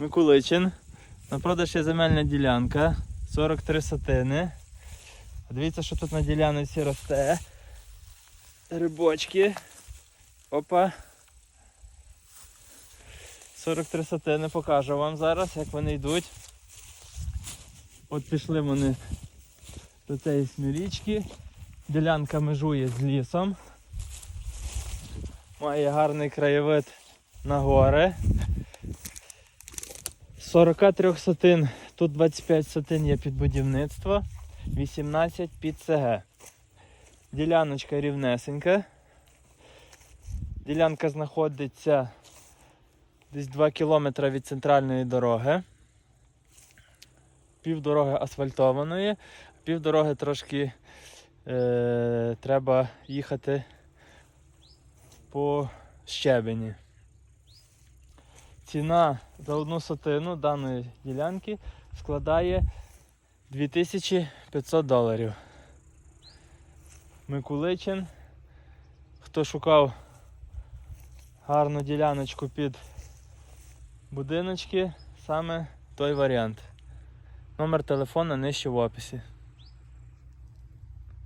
Микуличин. На продаж є земельна ділянка. 43 сотини. Дивіться, що тут на ділянці росте. Грибочки. Опа. 43 сотини покажу вам зараз, як вони йдуть. От пішли вони до цієї смірічки. Ділянка межує з лісом. Має гарний краєвид на гори. З 43 сотин, тут 25 сотин є під будівництво, 18 під ЦГ. Діляночка рівнесенька. Ділянка знаходиться десь 2 кілометри від центральної дороги. Півдороги асфальтованої, півдороги трошки е, треба їхати по щебені. Ціна за одну сотину даної ділянки складає 2500 доларів. Микуличин. Хто шукав гарну діляночку під будиночки, саме той варіант. Номер телефона нижче в описі.